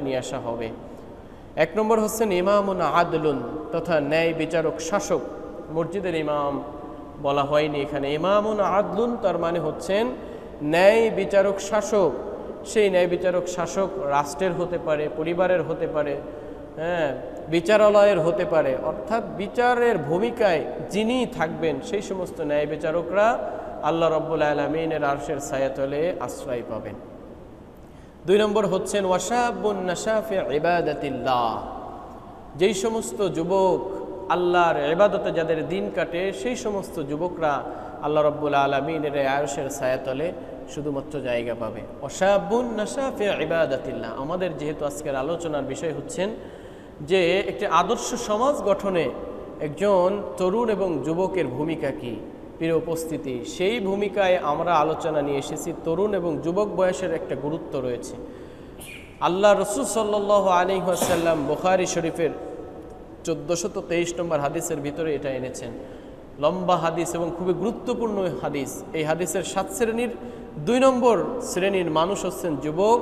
নিয়ে আসা হবে। এক নম্বর হচ্ছেন ইমামুন আদলুন তথা ন্যায় বিচারক শাসক। মসজিদের ইমাম বলা হয়নি এখানে। ইমামুন আদলুন তার মানে হচ্ছেন ন্যায় বিচারক শাসক। সেই ন্যায় বিচারক শাসক রাষ্ট্রের হতে পারে, পরিবারের হতে পারে হ্যাঁ বিচারালয়ের হতে পারে। অর্থাৎ বিচারের ভূমিকায় যিনি থাকবেন, সেই সমস্ত ন্যায় বিচারকরা আল্লাহ রব্বুল আলমিনের আরশের ছায়াতলে আশ্রয় পাবেন। দুই নম্বর হচ্ছেন ওয়াসাবুন নাসাফে ইবাদাতিল্লাহ যেই সমস্ত যুবক আল্লাহর এবাদতে যাদের দিন কাটে, সেই সমস্ত যুবকরা আল্লাহ রব্বুল আলমিনের আয়সের ছায়াতলে শুধুমাত্র জায়গা পাবে। অসাবুন নাসাফে ইবাদাতিল্লাহ আমাদের যেহেতু আজকের আলোচনার বিষয় হচ্ছেন যে, একটি আদর্শ সমাজ গঠনে একজন তরুণ এবং যুবকের ভূমিকা কি। প্রিয় উপস্থিতি, সেই ভূমিকায় আমরা আলোচনা নিয়ে এসেছি। তরুণ এবং যুবক বয়সের একটা গুরুত্ব রয়েছে। আল্লাহ রসুল সাল্লাহ আলী আসাল্লাম বুখারি শরীফের চোদ্দোশত তেইশ নম্বর হাদিসের ভিতরে এটা এনেছেন। লম্বা হাদিস এবং খুবই গুরুত্বপূর্ণ হাদিস। এই হাদিসের সাত শ্রেণির দুই নম্বর শ্রেণির মানুষ হচ্ছেন যুবক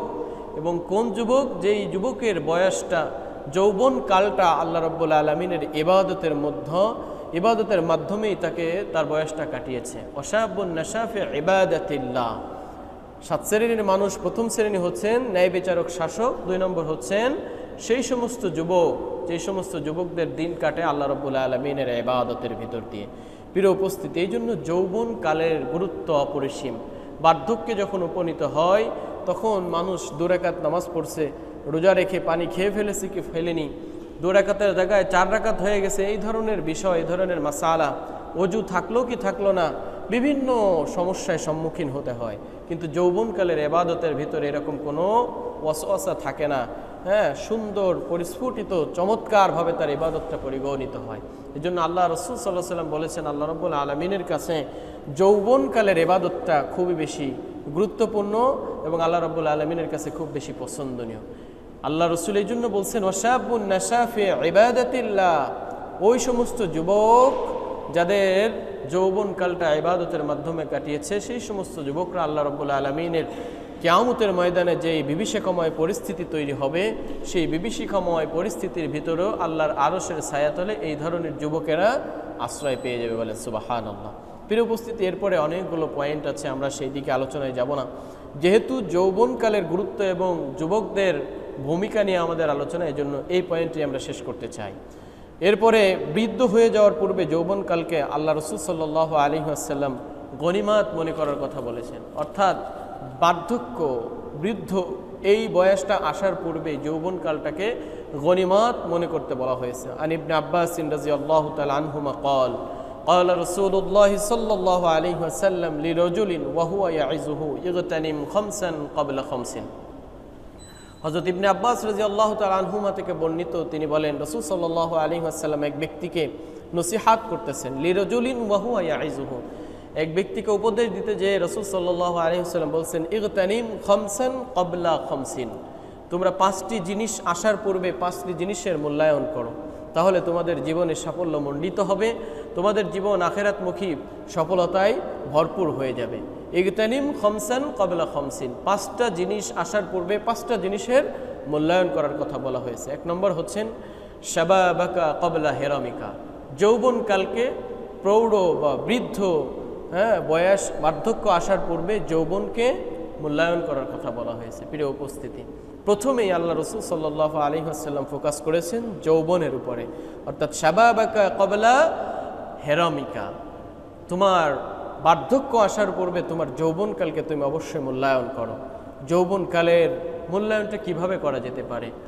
এবং কোন যুবক? যেই যুবকের বয়সটা, যৌবন কালটা আল্লাহ রব্বুল আলমিনের ইবাদতের মধ্য ইবাদতের মাধ্যমেই তাকে তার বয়সটা কাটিয়েছে। অসাবুন নাসাফে ইবাদতিল্লাহ। সাত শ্রেণির মানুষ, প্রথম শ্রেণি হচ্ছেন ন্যায় বিচারক শাসক, দুই নম্বর হচ্ছেন সেই সমস্ত যুবক, যে সমস্ত যুবকদের দিন কাটে আল্লাহ রব্বুল আলমিনের ইবাদতের ভিতর দিয়ে। প্রিয় উপস্থিতি, এই জন্য যৌবন কালের গুরুত্ব অপরিসীম। বার্ধক্যে যখন উপনীত হয়, তখন মানুষ দুরাকাত নামাজ পড়ছে, রোজা রেখে পানি খেয়ে ফেলেছে কি ফেলেনি? দু রাকাতের জায়গায় চার রাকাত হয়ে গেছে। এই ধরনের বিষয়, এই ধরনের মাসালা, অজু থাকল কি থাকল না, বিভিন্ন সমস্যায় সম্মুখীন হতে হয়। কিন্তু যৌবনকালের এবাদতের ভিতরে এরকম কোনো ওয়াসওয়াসা থাকে না। হ্যাঁ সুন্দর, পরিস্ফুটিত, চমৎকারভাবে তার ইবাদতটা পরিগণিত হয়। এই জন্য আল্লাহ রসুল সাল্লাহ সাল্লাম বলেছেন, আল্লাহ রব্বুল আলমিনের কাছে যৌবনকালের এবাদতটা খুবই বেশি গুরুত্বপূর্ণ এবং আল্লাহ রব্বুল আলমিনের কাছে খুব বেশি পছন্দনীয়। আল্লাহ রসুল এই জন্য বলছেন ওয়াসাবুন নাসাফে ওই সমস্ত যুবক যাদের যৌবনকালটা ইবাদতের মাধ্যমে কাটিয়েছে, সেই সমস্ত যুবকরা আল্লাহ রব্বুল আলমিনের কেয়ামতের ময়দানে যেই বিভীষিকাময় পরিস্থিতি তৈরি হবে, সেই বিভীষিকাময় পরিস্থিতির ভিতরেও আল্লাহর আরসের ছায়াতলে এই ধরনের যুবকেরা আশ্রয় পেয়ে যাবে বলেন সুবাহান আল্লাহ প্রিয় উপস্থিতি, এরপরে অনেকগুলো পয়েন্ট আছে, আমরা সেই দিকে আলোচনায় যাব না। যেহেতু যৌবনকালের গুরুত্ব এবং যুবকদের ভূমিকা নিয়ে আমাদের আলোচনা এই জন্য এই পয়েন্টটি আমরা শেষ করতে চাই এরপরে বৃদ্ধ হয়ে যাওয়ার পূর্বে যৌবনকালকে আল্লাহ রসুল সাল্লাহ আলী আসাল্লাম গণিমাত মনে করার কথা বলেছেন অর্থাৎ বার্ধক্য বৃদ্ধ এই বয়সটা আসার পূর্বে যৌবনকালটাকে গণিমাত মনে করতে বলা হয়েছে আনিবনে আব্বাস রাজি আল্লাহ তাল আনহুমা কল قال رسول الله صلى الله عليه وسلم لرجل وهو يعزه اغتنم خمسا قبل خمس হজরত ইবনে আব্বাস রাজি আল্লাহ আনহুমা থেকে বর্ণিত, তিনি বলেন, রসুল সাল্লাহ আলী আসাল্লাম এক ব্যক্তিকে নসিহাত করতেছেন, লিরজুলিন ওয়াহু আইজুহু এক ব্যক্তিকে উপদেশ দিতে যে রসুল সাল্লাহ আলী আসাল্লাম বলছেন, ইগতানিম খমসান কবলা খমসিন। তোমরা পাঁচটি জিনিস আসার পূর্বে পাঁচটি জিনিসের মূল্যায়ন করো। তাহলে তোমাদের জীবনে সাফল্য মণ্ডিত হবে, তোমাদের জীবন আখেরাতমুখী সফলতায় ভরপুর হয়ে যাবে। ইগতানিম খমসান কবলা খমসিন। পাঁচটা জিনিস আসার পূর্বে পাঁচটা জিনিসের মূল্যায়ন করার কথা বলা হয়েছে। এক নম্বর হচ্ছেন, শাবাবাকা কবলা হেরামিকা। যৌবনকালকে প্রৌঢ় বা বৃদ্ধ হ্যাঁ বয়স বার্ধক্য আসার পূর্বে যৌবনকে মূল্যায়ন করার কথা বলা হয়েছে। প্রিয় উপস্থিতি, প্রথমেই আল্লাহ রসুল সাল্লাহ আলী আসাল্লাম ফোকাস করেছেন যৌবনের উপরে। অর্থাৎ শাবাবাকা কবলা হেরামিকা, তোমার বার্ধক্য আসার পূর্বে তোমার যৌবনকালকে তুমি অবশ্যই মূল্যায়ন করো। যৌবনকালের মূল্যায়নটা কীভাবে করা যেতে পারে?